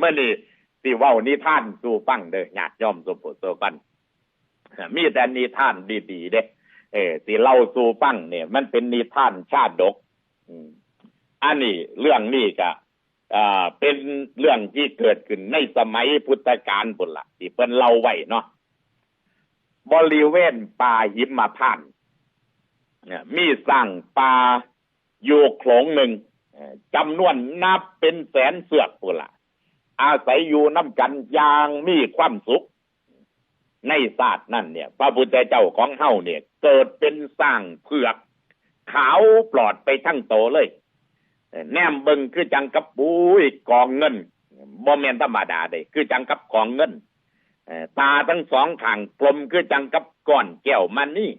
เมื่อนี้สิเว้านิทานสู่ฟังเด้อญาติโยมสุโปโซกันมีแต่นิทานดีๆเด้เออสิเล่าสู่ฟังเนี่ย มันเป็นนิทานชาดกอันนี้เรื่องนี้ก็อ่าเป็นเรื่องที่เกิดขึ้นในสมัยพุทธกาลพุ่นละที่เพิ่นเล่าไว้เนาะบริเวณป่าหิมพานต์เนี่ยมีสร้างป่าอยู่โขลงหนึ่งจำนวนนับเป็นแสนเสือกพุ่นละ อาศัยอยู่น้ำกันอย่างมีความสุข ในศาสตร์นั่นเนี่ย พระพุทธเจ้าของเฮาเนี่ย เกิดเป็นสร้างเผือก ขาวปลอดไปทั้งโตเลย แนมเบิงคือจังกับปุ้ยกองเงินบ่แมนธรรมดาเด้คือจังกับกองเงินตาทั้งสองข้างกลมคือจังกับก้อนแก้วมันนี่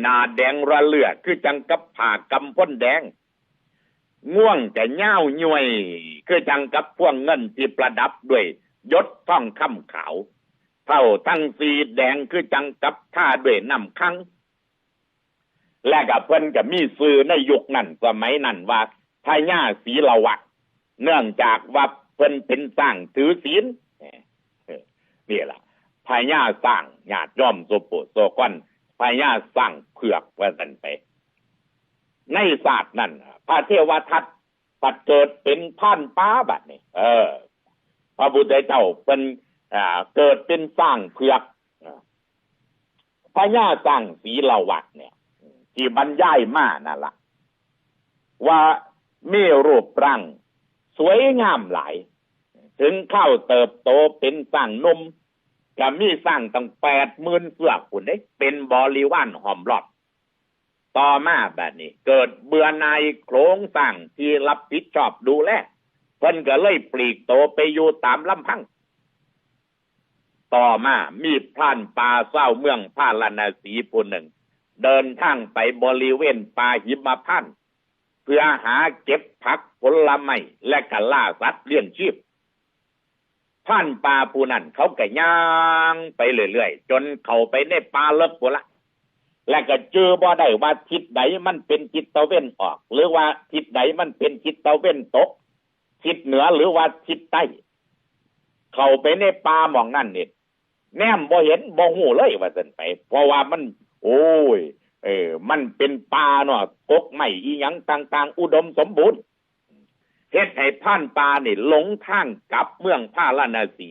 หน้าแดงระเลือคือจังกับผ่ากำพ้นแดง ง่วงจะเง่าย่วย คือจังกับพวงเงินที่ประดับด้วยยศท่องคำขาว เท่าทั้งสีแดงคือจังกับท่าด้วยน้ำคังและกับเพิ่นก็มีซื้อในยุคนั้นสมัยนั้นว่าพญาศีละวะเนื่องจากว่าเพิ่นเป็นสร้างถือศีลเอ่อนี่ล่ะพญาสร้างญาติย่อมโซโปโซกอนพญาสร้างเผือกว่าสันไป ในศาสตร์นั้นพระเทวทัตปัดเกิดเป็นท่านป้าบัดนี่เออ พระพุทธเจ้าเป็นอ่า เกิดเป็นสร้างเผือกอ่าพญาสร้างศรีละวัดเนี่ย ที่บรรยายมานั่นละว่ามีรูปร่างสวยงามหลาย ถึงเข้าเติบโตเป็นสร้างนมก็มีสร้างตั้งแปดหมื่นเสือกคุณได้เป็นบริวารหอมรอบ ต่อมาแบบนี้ เกิดเบื่อในโครงสร้างที่รับผิดชอบดูแลเพิ่นก็เลยปลีกโตไปอยู่ตามลำพัง ต่อมามีพรานป่าเศร้าเมืองพาลานาสีผู้หนึ่ง เดินทางไปบริเวณป่าหิมพานต์เพื่อหาเก็บผักผลไม้และกล่าสัตว์เลี้ยงชีพท่านป่าผู้นั้นเขาก็ย่างไปเรื่อยๆ จนเข้าไปในป่าเลิกหมดละ และก็เจอบ่ได้ว่าทิศใดมันเป็นทิศตะเว้นออก หรือว่าทิศใดมันเป็นทิศตะเว้นตกทิศเหนือหรือว่าทิศใต้ เข้าไปในป่าหมองนั่นนี่แนมบ่เห็นบ่หูเลยว่าซั่นไป เพราะว่ามัน โอ้ย เออ มันเป็นป่าเนาะกกไม้อีหยังต่าง ๆ อุดมสมบูรณ์เฮ็ดให้ผ่านป่านี่หลงทางกลับเมืองพาราณสี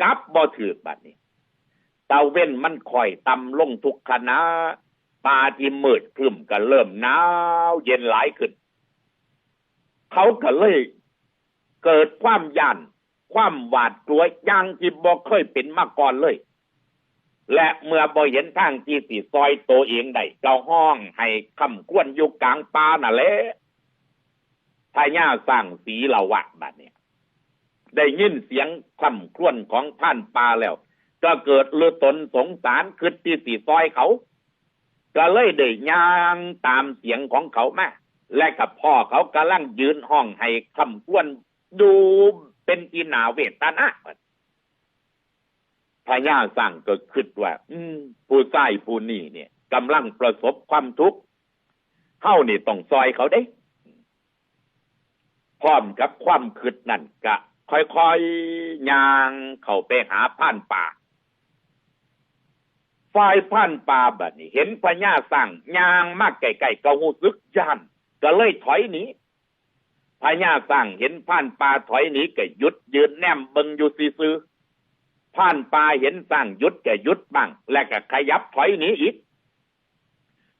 กลับบ่ถือบัดนี้ตะเว้นมันคอยต่ำลงทุกขณะ ป่าที่มืดครึ้มก็เริ่มหนาวเย็นหลายขึ้น เขาก็เลยเกิดความย่านความหวาดกลัวอย่างที่บ่เคยเป็นมาก่อนเลย และเมื่อบ่เห็นทางที่สิซอยตัวเองได้เจ้าห้องให้คำควนอยู่กลางป่าน่ะแหละพญาสร้างสีละวะบัดเนี่ยได้ยินเสียงคำครวญของท่านป่าแล้ว ก็เกิดเลือตนสงสารคือที่สิซอยเขา ก็เลยได้ย่างตามเสียงของเขามาและกับพ่อเขากำลังยืนห้องให้คำควญดูเป็นอินาเวตานาพญาสั่งก็คิดว่า อืมผู้ใต้ผู้นี่เนี่ยกำลังประสบความทุกข์เฮานี่ต้องซอยเขาได้ พร้อมกับความคิดนั่นก็ค่อยๆย่างเข้าไปหาผ่านป่า ฝ่ายผ่านป่าแบบนี้ เห็นพญาสั่งยางมากไก่ๆก็หูซึกย่านก็เลยถอยหนีพญาสั่งเห็นผ่านป่าถอยหนีก็หยุดยืนแนมเบิงอยู่ซื่อๆผ่านป่าเห็นสั่งหยุดก็หยุดบ้างและก็ขยับถอยหนีอีก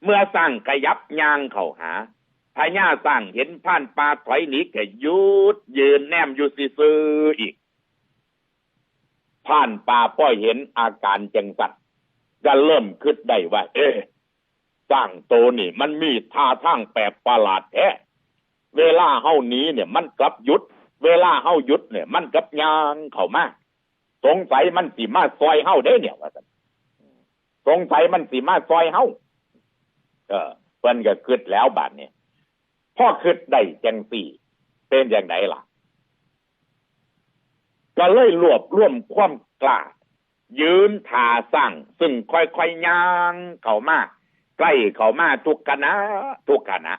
เมื่อสั่งขยับยางเข้าหาพญาสั่งเห็นผ่านป่าถอยหนีก็หยุดยืนแนมอยู่ซื่อๆอีกผ่านป่าพ่อเห็นอาการจังสัตว์ ก็เริ่มคิดได้ว่า เอ๊ะสร้างโตนี่ มันมีท่าทางแปลกประหลาดแท้เวลาเฮานี้เนี่ยมันกลับหยุด เวลาเฮาหยุดเนี่ย มันกลับยางเข้ามาสงสัยมันสิมาซอยเฮาได้เนี่ยว่าสงสัยมันสิมาซอยเฮาเออเพิ่นก็คิดแล้วบาดเนี่ยพ่อคิดได้จังสี่ เป็นอย่างไหนล่ะ ก็เลยรวบรวมความกล้า ยืนทาสร้างซึ่งค่อยๆย่างเข้ามาใกล้เข้ามาทุกคณะทุกคณะ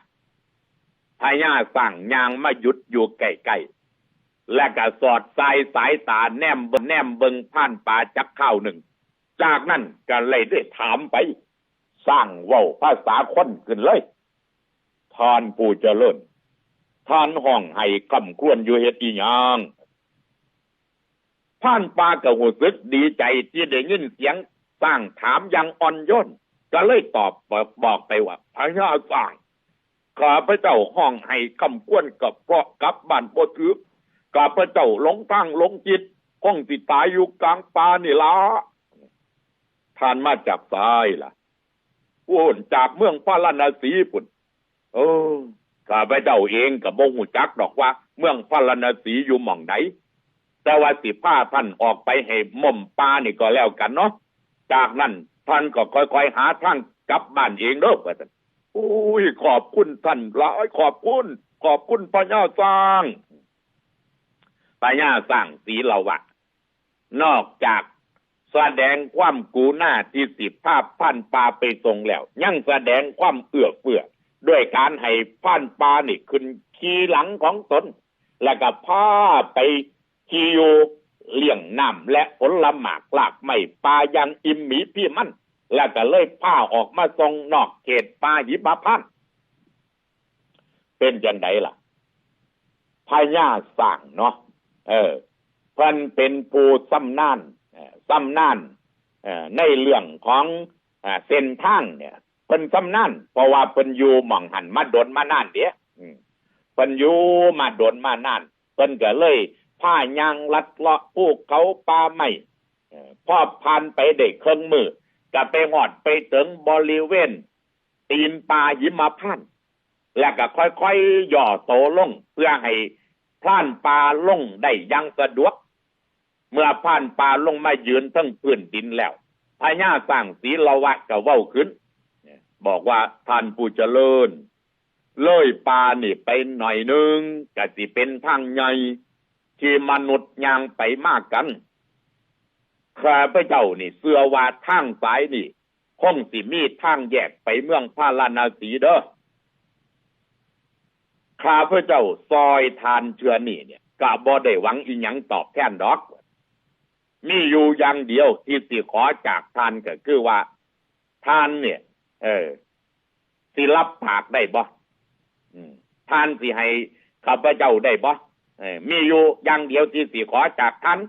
พญาสั่งยางมาหยุดอยู่ใกล้ๆและก็สอดสายสายตาแนมเบงแนมเบิงผ่านป่าจักข้าวหนึ่ง จากนั้นก็เลยได้ถามไป สร้างเว้าภาษาคนขึ้นเลยทานผู้เจริญทานห้องให้คำควรอยู่เฮ็ดอีหยัง ผ่านป่าก็หูสึกดีใจที่ได้ยินเสียงสร้างถามอยังอ่อนโยนก็เลยตอบบอกไปว่าพระยาสร้างข้าพเจ้าห้องให้คำกวนกับเพราะกับบ้านบ่ถือข้าพระเจ้าหลงทางหลงจิตห้องติดตายอยู่กลางป่านี่ละท่านมาจากซ้ายล่ะโอ้นจากเมืองพาราณสีปุ่นเออข้าพเจ้าเองกับบ่หูจักดอกว่า เมืองพาราณสีอยู่หม่องไหน แต่ว่าสิพาท่านออกไปให้ม่มป่านี่ก็แล้วกันเนาะจากนั้นท่านก็ค่อยๆหาทางกลับบ้านเองเด้อว่าซั่นอุ้ยขอบคุณท่านหลายขอบคุณ ขอบคุณพญาสร้างพญาสร้างสีเละวะนอกจากแสดงความกูหน้าที่สิภาพพันปลาไปทรงแล้ว ยังแสดงความเอื้อเฟื้อด้วยการให้พันปลานี่ขึ้นขี่หลังของตน แล้วก็พาไป ขี่อยู่เลี้ยงน้ำและผลหมากลากไม่ปลายังอิ่มหมีพี่มัน แล้วก็เลยผ้าออกมาทรงนอกเขตป่าหิบมพานเป็นจังไดล่ะพญาสร้างเนาะเออเพิ่นเป็นผู้ซ้ำนานซ้ำนานในเรื่องของเส้นทางเนี่ยเพิ่นซ้ำนานเพราะว่าเพิ่นอยู่หม่องหันมาโดนมานานเดียเพิ่นอยู่มาโดนมานานเพิ่นก็เลย ผ้ายางลัดเลาะภูเขาป่าไม้เอ่อพอผ่านไปได้เครื่องมือก็ไปหอดไปถึงบริเวณ ตีนป่าหิมพานแล้วก็ค่อยๆย่อโตลง เพื่อให้พล่านป่าลงได้ยังสะดวก เมื่อผ่านป่าลงมายืนทั้งพื้นดินแล้วพญาสร้างศีลวะก็เว้าขึ้น บอกว่าท่านผู้เจริญ เลยป่านี่ไปหน่อยนึงก็สิเป็นทางใหญ่ ที่มนุษย์ย่างไปมากกันข้าพเจ้านี่ เสื้อว่าทางสายนี่คงสิมีทางแยกไปเมืองพาราณสีเด้อข้าพเจ้าซอยทานเชือนี่เนี่ยกะบ่ได้หวังอีหยังตอบแทนดอก มีอยู่อย่างเดียวที่สิขอจากทานก็คือว่า ทานเนี่ย เออ สิรับปากได้บ่อืมทานสิให้ข้าพเจ้าได้บ่เออ มีอยู่อย่างเดียวที่สิขอจากท่าน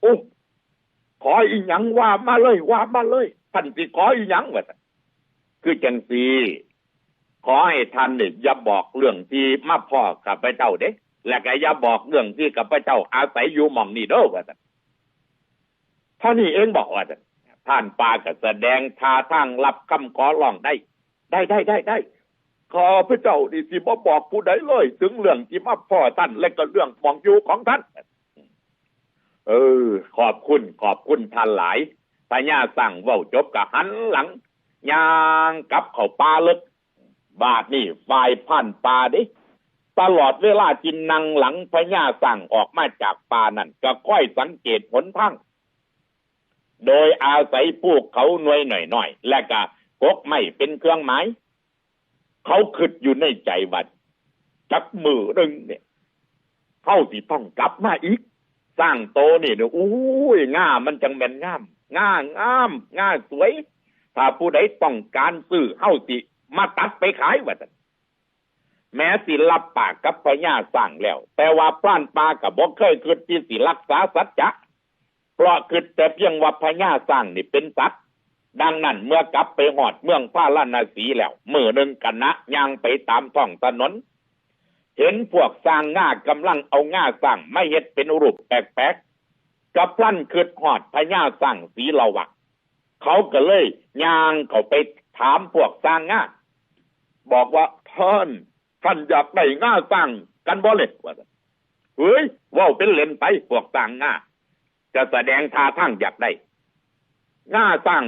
โอ้ขออีหยังว่ามาเลยว่ามาเลยท่านสิขออีหยังวะคือจังสีขอให้ท่านเนี่ยอย่าบอกเรื่องที่มาพ่อกับพระเจ้าเด้ และก็อย่าบอกเรื่องที่กับพระเจ้าอาศัยอยู่หม่องนี่เด้อว่าซั่นท่านี้เองบอกว่าท่านปาก็แสดงท่าทางรับคำขอร้องได้ ได้ได้ได้ได้ ขอพระเจ้านี่สิบ่บอกผู้ใดเลย ถึงเรื่องที่มาพ่อท่านและก็เรื่องมองอยู่ของท่าน เออ ขอบคุณ ขอบคุณท่านหลายพญาสั่งเว้าจบกับหันหลังย่างกลับเข้าป่าลึก บาทนี่ฝ่ายพันป่าดิตลอดเวลาจินนังหลังพญาสั่งออกมาจากป่านั่นก็ค่อยสังเกตผลทางโดยอาศัยพวกเขาหน่วยหน่อยๆและก็กกไม่เป็นเครื่องหมาย เขาคิดอยู่ในใจว่าจักมือหนึ่งเนี่ยเขาสิต้องกลับมาอีก สร้างโตนี่เนี่ยอู้ยง่ามันจังแม่นงามง่างามง่าสวย ถ้าผู้ใดต้องการซื้อเฮาสิมาตัดไปขายว่าซั่นแม้สิรับปากกับพญาสร้างแล้ว แต่ว่าพรานปลากับบ่เคยคิดที่สิรักษาสัจจะเพราะคิดแต่เพียงว่าพญาสร้างนี่เป็นสัตว์ ดังนั้นเมื่อกลับไปหอดเมืองพาราณสีแล้วมือหนึ่งกันนะย่างไปตามท้องถนน เห็นพวกสร้างง่ากำลังเอาง่าสร้างไม่เฮ็ดเป็นรูปแปลกๆกับพลั่นคืดหอดพญาสร้างสีเละวะเขาก็เลยย่างเขาไปถามพวกสร้างง่าบอกว่าท่านท่านอยากได้ง่าสร้างกันบ่เลยว่าเฮ้ยว่าเป็นเล่นไปพวกสร้างง่าจะแสดงท่าทางอยากได้ง่าสร้าง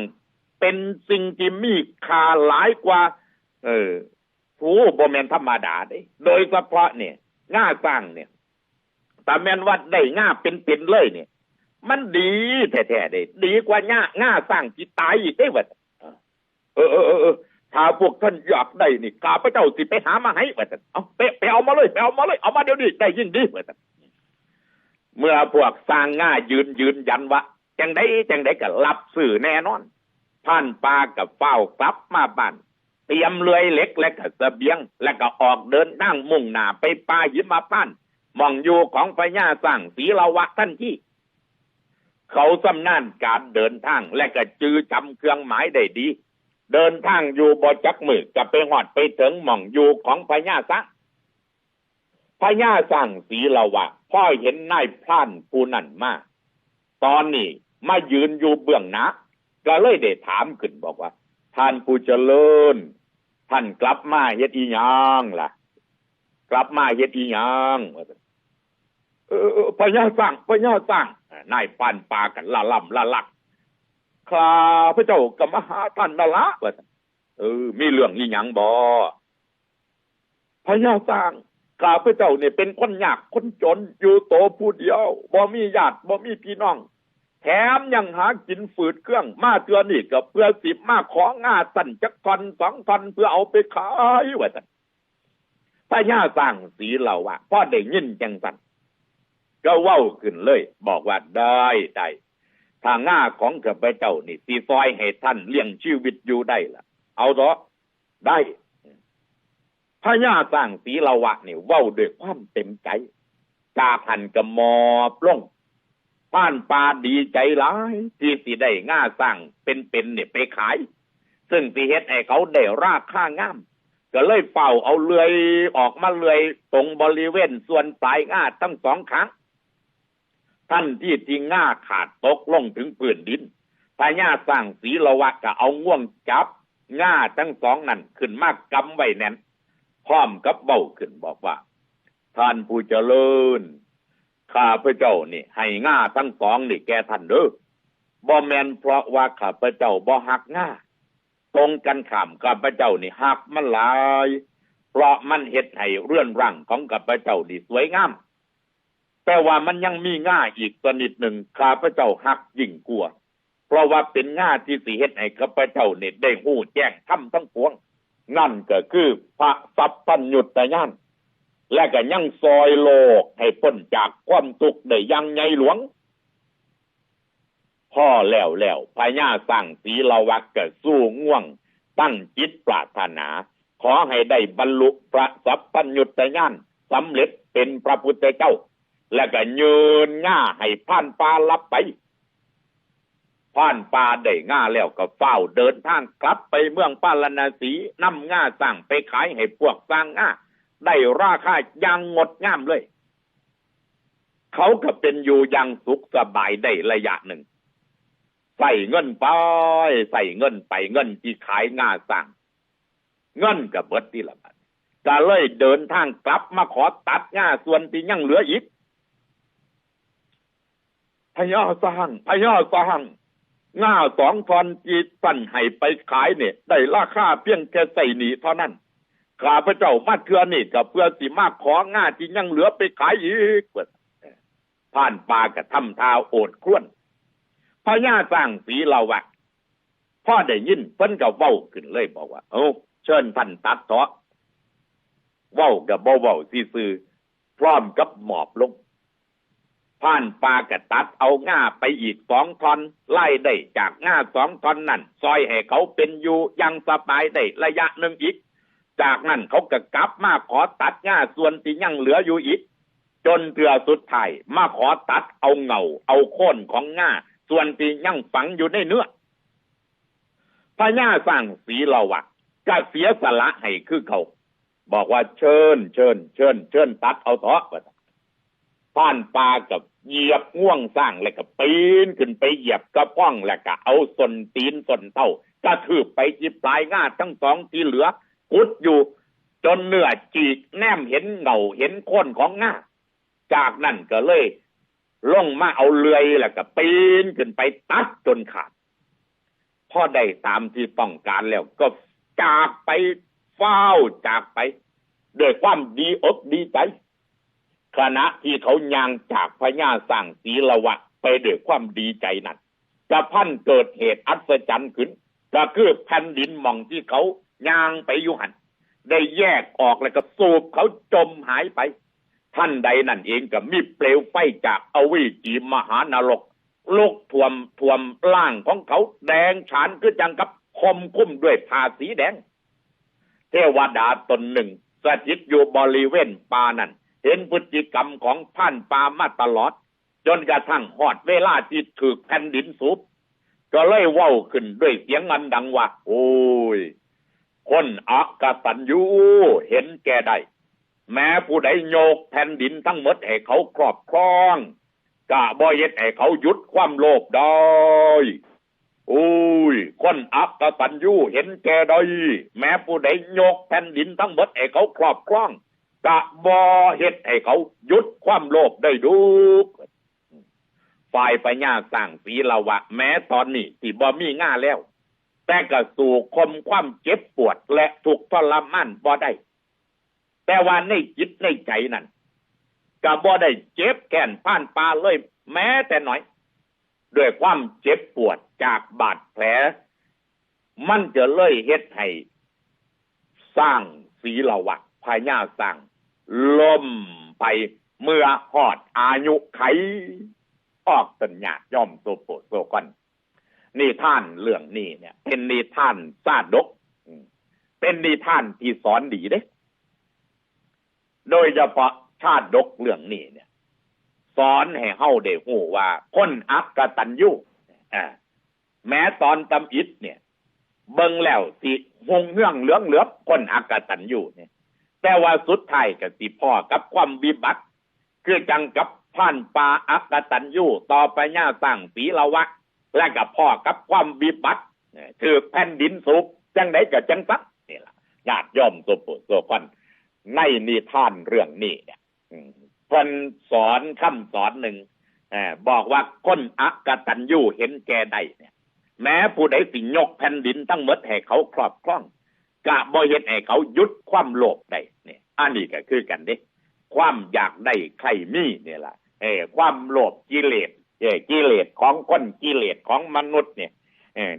เป็นสิ่งที่มีค่าหลายกว่า เออโอ้บแมนธรรมดาเด้โดยเฉพาะเนี่ยง่าสร้างเนี่ยแต่แมนวัดได้ง่าเป็นๆเลยเนี่ย มันดีแท้ๆเด้ดีกว่าง่าง่าสร้างที่ตายอีกได้วะเออเออเออเออถ้าพวกท่านอยากได้นี่ข้าพระเจ้าสิไปหามาให้ว่าซั่นเอาไปไปเอามาเลยไปเอามาเลยเอามาเดี๋ยวนี้ได้ยิ่งดีวัดเมื่อพวกสร้างง่ายืนยืนยันว่าจังได้จังได้ก็รับสื่อแน่นอน ท่านปากับเฝ้ากลับมาบ้าน เตรียมเลื่อยเล็กและก็เสบียง และก็ออกเดินนั่งมุ่งหน้าไปป่าหิมพานต์หมองอยู่ของพญาสร้างศรีละวะท่านที่ เขาสำนานการเดินทางและก็จือจำเครื่องหมายได้ดี เดินทางอยู่บ่จักมือจะไปหอดไปถึงหม่องอยู่ของพญาสร้างพญาสร้างศรีละวะพ่อเห็นนายพรานผู้นั่นมาตอนนี้มายืนอยู่เบื้องหน้า ก็เลยได้ถามขึ้นบอกว่า ท่านผู้เจริญ ท่านกลับมาเฮ็ดอีหยังล่ะ กลับมาเฮ็ดอีหยังเออพญาสร้างพญาสร้างนายปานปากันละล่ำละลักข้าพระเจ้าก็มาหาท่านนละว่าเออ มีเรื่องอีหยังบ่พญาสร้างข้าพระเจ้าเนี่ยเป็นคนยากคนจนอยู่โตผู้เดียวบ่มีญาติบ่มีพี่น้อง แถมยังหากินฝืดเครื่องมาเตือนี่ก็เพื่อสิบมาของาสั่นจักทอนสองทอนเพื่อเอาไปขายว่าสั่นพญาสร้างสีเราว่าพ่อได้ยินจังสั่นก็เว้าขึ้นเลย บอกว่าได้ได้ถ้าง่าของข้าพเจ้านี่สีซอยให้ท่านเลี้ยงชีวิตอยู่ได้ล่ะเอาเถอะได้พญาสร้างสีละวะนี่เว้าด้วยความเต็มใจ จาพันกระมอบลง ป้านปลาดีใจหลายที่สิได้ง่าสร้างเป็นๆเนี่ยไปขาย ซึ่งสิเฮ็ดให้เขาได้ราคางาม ก็เลยเฝ้าเอาเลื่อยออกมาเลื่อยตรงบริเวณส่วนปลายง่าทั้งสองครั้งท่านที่ที่ง่าขาดตกลงถึงพื้นดินพญาสร้างสีละวะก็เอาง่วงจับง่าทั้งสองนั่นขึ้นมากกำไว้แน่นพร้อมกับเบ้าขึ้นบอกว่า ท่านผู้เจริญ ข้าพระเจ้านี่ให้ง่าทั้งสองนี่แกท่านเด้อบ่แมนเพราะว่าข้าพระเจ้าบ่หักง่าตรงกันข้ามข้าพเจ้านี่หักมันหลาย เพราะมันเฮ็ดให้เรื่อนร่างของข้าพเจ้านี่สวยงามแต่ว่ามันยังมีง่าอีกตัวนิดหนึ่งข้าพเจ้าหักยิ่งกลัว เพราะว่าเป็นง่าที่สิเฮ็ดให้ข้าพเจ้าเนี่ได้หู้แจ้งทำทั้งปวง นั่นก็คือพระสัพพัญญุตญาณ และก็ยังซอยโลกให้พ้นจากความทุกข์ได้ยังใหญ่หลวง พ่อแล้วแล้วพญาสร้างสีละวักก็สู้ง่วง ตั้งจิตปรารถนา ขอให้ได้บรรลุพระสัพพัญญุตญาณสำเร็จเป็นพระพุทธเจ้า และก็ยืนง่าให้ผ่านปลาลับไปผ่านปลาได้ง่าแล้วก็เฝ้าเดินทางกลับไปเมืองปาลนาสีนำง่าสร้างไปขายให้พวกสร้างง่า ได้ราคาอย่างงดงามเลย เขาก็เป็นอยู่อย่างสุขสบายได้ระยะหนึ่งใส่เงินไปใส่เงินไปเงินที่ขายง่าสร้างเงินกับเบิดที่ละบาทก็เลยเดินทางกลับมาขอตัดง่าส่วนที่ยังเหลืออีกพญาสร้างพญาสร้างง่าสองทอนจีสั่นให้ไปขายเนี่ยได้ราคาเพียงแค่ใส่หนีเท่านั้น ข้าพระเจ้ามาเทือนี่กับเพื่อสิมากของ่าที่ยังเหลือไปขายอีกเปิดผ่านปลากระทำท้าโอดครวนพญาสร้างสีเราวะพ่อได้ยินเพิ่นกับเว้าขึ้นเลยบอกว่า เอาเชิญท่านตัดเถาะเว้ากับเบาเว้าซื่อๆพร้อมกับหมอบลงผ่านปลากระตัดเอาง่าไปอีกสองทอนไล่ได้จากง่าสองทอนนั่นซอยให้เขาเป็นอยู่ยังสบายได้ระยะหนึ่งอีก จากนั้นเขาก็กลับมาขอตัดง่าส่วนที่ยังเหลืออยู่อีก จนเถื่อสุดท้ายมาขอตัดเอาเงา เอาโค่นของง่าส่วนที่ยังฝังอยู่ในเนื้อพญาสร้างสีเราวะก็เสียสละให้คือเขา บอกว่าเชิญ เชิญ เชิญ เชิญตัดเอาเถอะผ่านปลากับเหยียบง่วงสร้างแล้วก็ปีนขึ้นไปเหยียบกระป้องแล้วก็เอาสนตีนสนเท่ากระทืบไปที่ปลายง่าทั้งสองที่เหลือ กุดอยู่ จนเนื้อจีกแนมเห็นเงาเห็นโคนของง่าจากนั้นก็เลยล่งมาเอาเลื่อยแล้วก็ปีนขึ้นไปตัดจนขาดพอได้ตามที่ต้องการแล้วก็จากไปเฝ้าจากไปด้วยความดีอกดีใจขณะที่เขายางจากพญาสร้างศีละวะ ไปด้วยความดีใจนั้นกระพันเกิดเหตุอัศจรรย์ขึ้นก็คือแผ่นดินหมองที่เขา ย่างไปอยู่หันได้แยกออกแล้วก็สูบเขาจมหายไป ท่านใดนั่นเองก็มีเปลวไฟจากอวิจีมหานรกลกท่วมท่วมล่างของเขาแดงฉานคือจังกับคมคุ้มด้วยผ้าสีแดง เทวดาตนหนึ่งสถิตอยู่บริเวณป่านั้น เห็นพฤติกรรมของท่านปามาตลอด จนกระทั่งหอดเวลาที่ถูกแผ่นดินสูบก็เลยเว้าขึ้นด้วยเสียงอันดังว่า โอ้ย คนอักตันยูเห็นแก่ได้แม้ผู้ใดโยกแผ่นดินทั้งหมดให้เขาครอบครองกะบ่เย็ดให้เขาหยุดความโลภได้โอ้ยคนอักตันยูเห็นแก่ได้แม้ผู้ใดโยกแผ่นดินทั้งหมดให้เขาครอบครองกะบ่เฮ็ดให้เขาหยุดความโลภได้ดูฝ่ายปัญญาสร้างศีละวะ แม้ตอนนี้ที่บ่มีง่าแล้ว แต่ก็สู่คมความเจ็บปวดและถูกทรมานบ่ได้ แต่ว่าในจิตในใจนั่นก็บ่ได้เจ็บแก่นผ่านปลาเลย แม้แต่น้อย ด้วยความเจ็บปวดจากบาดแผล มันจะเลยเฮ็ดให้สร้างศีละวะพญาสร้างล่มไปเมื่อหอดอายุไข ออกสัญญาตย่อมโซโปโซกอน นิทานเรื่องนี้เนี่ย เป็นนิทานซาดก เป็นนิทานที่สอนดีเด้ โดยเฉพาะชาดกเรื่องนี้เนี่ย สอนให้เฮาได้ฮู้ว่าคนอักกตันยูแม้ตอนตำอิดเนี่ย เบิ่งแล้วสิหงเงื่องเหลืองเหลือบคนอักกตันยูเนี่ย แต่ว่าสุดท้ายก็สิพ่อกับความวิบัติคือจังกับผ่านปลาอักกตันยูต่อไปย่าสร้งสีละวะ และกับพ่อกับความวิบัติถือแผ่นดินสูบจังไดกับจังซักนี่ล่ะญาติย่อมสุปุโสคนในนิทานเรื่องนี้เนี่ยเพิ่นสอนคำสอนหนึ่งอบอกว่าคนอักตันยูเห็นแก่ได้เนี่ย แม้ผู้ใดสิยกแผ่นดินทั้งหมดให้เขาครอบครองกะบ่เฮ็ดให้เขาหยุดความโลภได้เนี่ยอันนี้ก็คือกันเด้ความอยากได้ใครมีเนี่ยล่ะเออความโลภกิเลส กิเลสของคนกิเลสของมนุษย์เนี่ย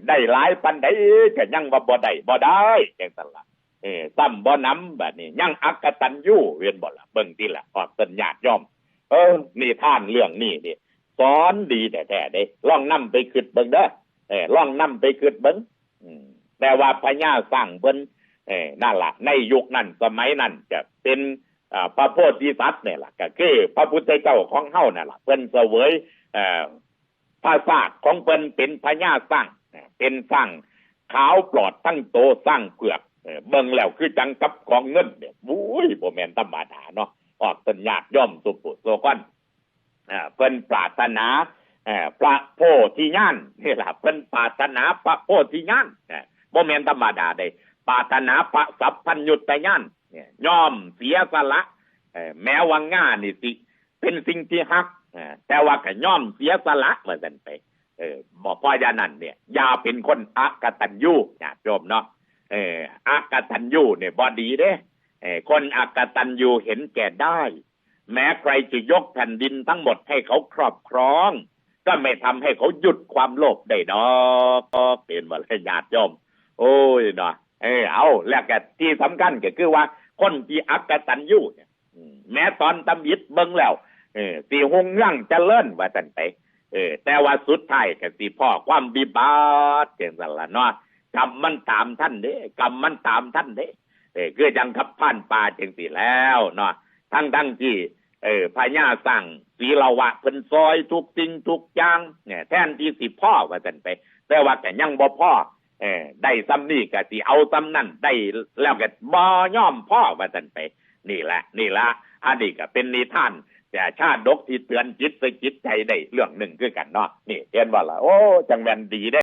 ได้หลายปันได้ก็ยังว่าบ่ได้บ่ได้จังซั่นล่ะเออซ้ำบ่นำแบบนี้ยังอักตันยูเวียนบ่ล่ะเบิ่งติล่ะออกสัญญาติยอม เออนี่ท่านเรื่องนี้นี่สอนดีแท้ๆเด้ลองนํไปคิดเบิ่งเด้อเออลองนํไปคิดเบิ่งอืมแต่ว่าพญาสร้างเพิ่นเออนั่นล่ะในยุคนั้นสมัยนั้นจะเป็นอ่าพระโพธิสัตว์เนี่ยแหละก็คือพระพุทธเจ้าของเฮานั่นแหละเพิ่นเสวยภาษาทของเพิ่นเป็นพญาสร้างเป็นสร้างขาวปลอดตั้งโตสร้างเผือกเบิ่งแล้วคือจังกับของเงินเนี่ยบุ้ยบ่แม่นธรรมดาเนาะออกต้นญาตย่อมสุปุโสก้อนเพิ่นปรารถนาพระโพธิญาณนี่แหละเพิ่นปรารถนาพระโพธิญาณเอ่อบ่แม่นธรรมดาเด้ปรารถนาพระสัพพัญญุตญาณเนี่ยอมเสียสละแม้ว่าง่านี่สิ เป็นสิ่งที่ฮักแต่ว่าก็ย่อมเสียสละเหมือนกันไป เออบอกพ่อยานันเนี่ยยาเป็นคนอักตันยูญาติโยมเนาะเอออักตันยูเนี่ยบอดีเด้เออคนอักตันยูเห็นแก่ได้ แม้ใครจะยกแผ่นดินทั้งหมดให้เขาครอบครอง ก็ไม่ทำให้เขาหยุดความโลภได้ดอกเป็นว่าเลยญาติโยม โอ้ยเนาะเออเอาแล้วก็ที่สำคัญก็คือว่า คนที่อักตันยูเนี่ยแม้ตอนตำยิดเบิ่งแล้ว เออสีหงยั่งเจะเลิ่นว่าจันไป เออ แต่ว่าสุดท้ายก็สิพ่อความบิบาตเจงสันละเนาะกรรมมันตามท่านเด้กรรมมันตามท่านเด้เออคือจังขับผ่านป่าจังสิแล้วเนาะทั้งทั้งที่ เออพญาสั่งศีละวะเพิ่นซอยทุกสิ่งทุกอย่างเนี่ยแทนที่สิพ่อว่าจันไป แต่ว่าก็ยังบ่พ่อเออได้ซ้ำนี่ก็สิเอาซ้ำนั่นได้แล้วก็บ่ย่อมพ่อว่าจันไป นี่แหละ นี่ละอันนี้ก็เป็นนิทาน แต่ชาติดกที่เตือนจิตสะจิตใจได้เรื่องหนึ่งคือกันเนาะนี่เห็นว่าล่ะโอ้จังแมนดีได้